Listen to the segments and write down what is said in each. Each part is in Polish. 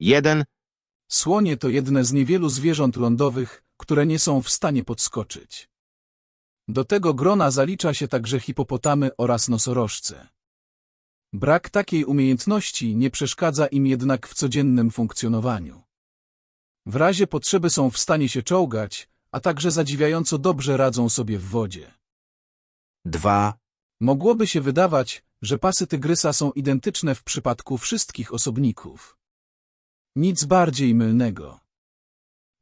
1, Słonie to jedne z niewielu zwierząt lądowych, które nie są w stanie podskoczyć. Do tego grona zalicza się także hipopotamy oraz nosorożce. Brak takiej umiejętności nie przeszkadza im jednak w codziennym funkcjonowaniu. W razie potrzeby są w stanie się czołgać, a także zadziwiająco dobrze radzą sobie w wodzie. 2, Mogłoby się wydawać, że pasy tygrysa są identyczne w przypadku wszystkich osobników. Nic bardziej mylnego.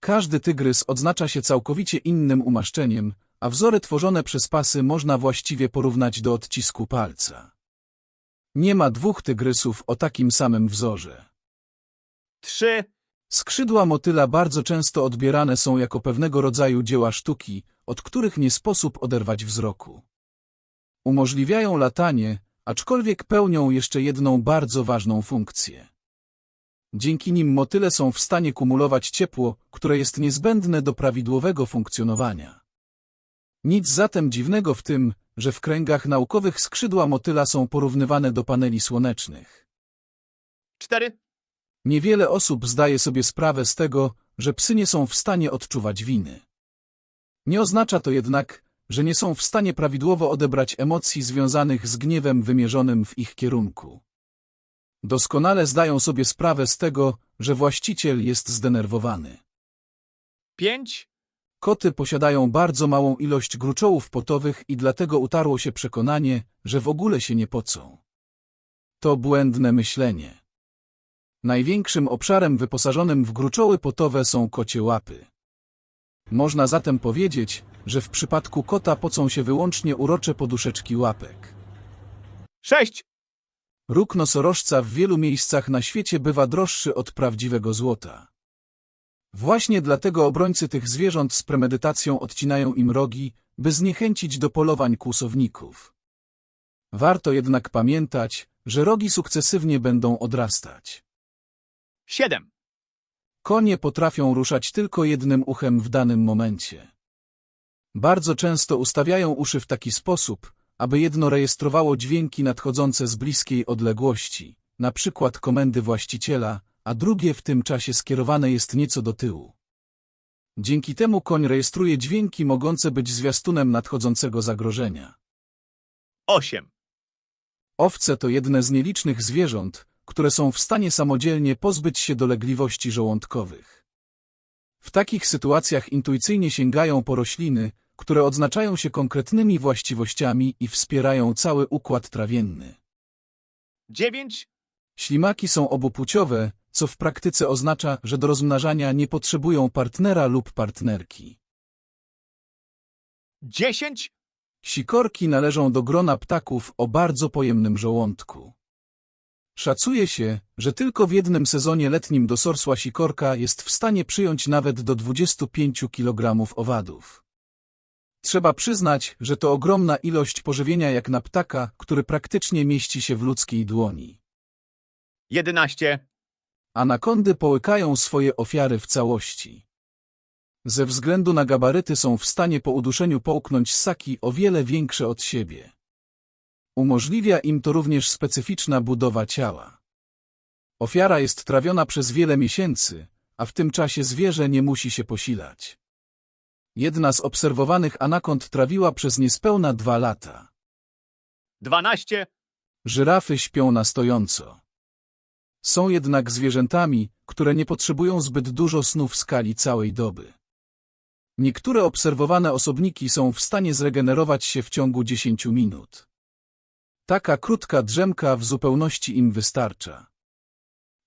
Każdy tygrys odznacza się całkowicie innym umaszczeniem, a wzory tworzone przez pasy można właściwie porównać do odcisku palca. Nie ma dwóch tygrysów o takim samym wzorze. 3, Skrzydła motyla bardzo często odbierane są jako pewnego rodzaju dzieła sztuki, od których nie sposób oderwać wzroku. Umożliwiają latanie, aczkolwiek pełnią jeszcze jedną bardzo ważną funkcję. Dzięki nim motyle są w stanie kumulować ciepło, które jest niezbędne do prawidłowego funkcjonowania. Nic zatem dziwnego w tym, że w kręgach naukowych skrzydła motyla są porównywane do paneli słonecznych. 4, Niewiele osób zdaje sobie sprawę z tego, że psy nie są w stanie odczuwać winy. Nie oznacza to jednak, że nie są w stanie prawidłowo odebrać emocji związanych z gniewem wymierzonym w ich kierunku. Doskonale zdają sobie sprawę z tego, że właściciel jest zdenerwowany. 5, Koty posiadają bardzo małą ilość gruczołów potowych i dlatego utarło się przekonanie, że w ogóle się nie pocą. To błędne myślenie. Największym obszarem wyposażonym w gruczoły potowe są kocie łapy. Można zatem powiedzieć, że w przypadku kota pocą się wyłącznie urocze poduszeczki łapek. 6, Róg nosorożca w wielu miejscach na świecie bywa droższy od prawdziwego złota. Właśnie dlatego obrońcy tych zwierząt z premedytacją odcinają im rogi, by zniechęcić do polowań kłusowników. Warto jednak pamiętać, że rogi sukcesywnie będą odrastać. 7, Konie potrafią ruszać tylko jednym uchem w danym momencie. Bardzo często ustawiają uszy w taki sposób, aby jedno rejestrowało dźwięki nadchodzące z bliskiej odległości, na przykład komendy właściciela, a drugie w tym czasie skierowane jest nieco do tyłu. Dzięki temu koń rejestruje dźwięki mogące być zwiastunem nadchodzącego zagrożenia. 8, Owce to jedne z nielicznych zwierząt, które są w stanie samodzielnie pozbyć się dolegliwości żołądkowych. W takich sytuacjach intuicyjnie sięgają po rośliny, które odznaczają się konkretnymi właściwościami i wspierają cały układ trawienny. 9, Ślimaki są obupłciowe, co w praktyce oznacza, że do rozmnażania nie potrzebują partnera lub partnerki. 10, Sikorki należą do grona ptaków o bardzo pojemnym żołądku. Szacuje się, że tylko w jednym sezonie letnim dosorsła sikorka jest w stanie przyjąć nawet do 25 kg owadów. Trzeba przyznać, że to ogromna ilość pożywienia jak na ptaka, który praktycznie mieści się w ludzkiej dłoni. 11, Anakondy połykają swoje ofiary w całości. Ze względu na gabaryty są w stanie po uduszeniu połknąć ssaki o wiele większe od siebie. Umożliwia im to również specyficzna budowa ciała. Ofiara jest trawiona przez wiele miesięcy, a w tym czasie zwierzę nie musi się posilać. Jedna z obserwowanych anakond trawiła przez niespełna dwa lata. 12, Żyrafy śpią na stojąco. Są jednak zwierzętami, które nie potrzebują zbyt dużo snu w skali całej doby. Niektóre obserwowane osobniki są w stanie zregenerować się w ciągu 10 minut. Taka krótka drzemka w zupełności im wystarcza.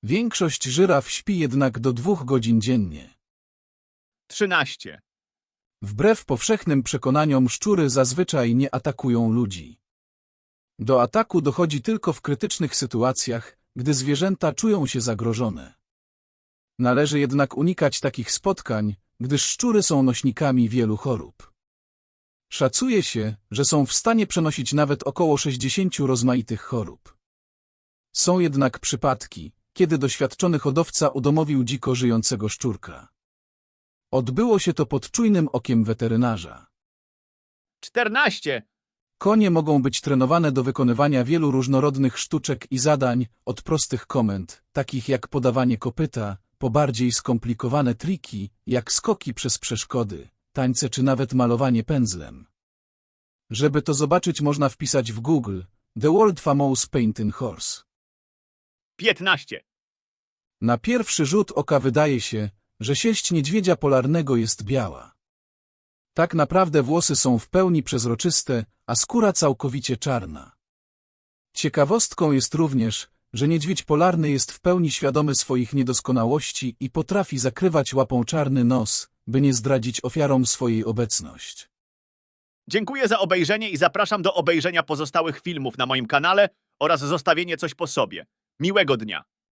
Większość żyraf śpi jednak do dwóch godzin dziennie. 13, Wbrew powszechnym przekonaniom szczury zazwyczaj nie atakują ludzi. Do ataku dochodzi tylko w krytycznych sytuacjach, gdy zwierzęta czują się zagrożone. Należy jednak unikać takich spotkań, gdyż szczury są nośnikami wielu chorób. Szacuje się, że są w stanie przenosić nawet około 60 rozmaitych chorób. Są jednak przypadki, kiedy doświadczony hodowca udomowił dziko żyjącego szczurka. Odbyło się to pod czujnym okiem weterynarza. 14, Konie mogą być trenowane do wykonywania wielu różnorodnych sztuczek i zadań, od prostych komend, takich jak podawanie kopyta, po bardziej skomplikowane triki, jak skoki przez przeszkody, tańce czy nawet malowanie pędzlem. Żeby to zobaczyć można wpisać w Google The World Famous Painting Horse. 15. Na pierwszy rzut oka wydaje się, że sieść niedźwiedzia polarnego jest biała. Tak naprawdę włosy są w pełni przezroczyste, a skóra całkowicie czarna. Ciekawostką jest również, że niedźwiedź polarny jest w pełni świadomy swoich niedoskonałości i potrafi zakrywać łapą czarny nos, by nie zdradzić ofiarom swojej obecność. Dziękuję za obejrzenie i zapraszam do obejrzenia pozostałych filmów na moim kanale oraz zostawienie coś po sobie. Miłego dnia.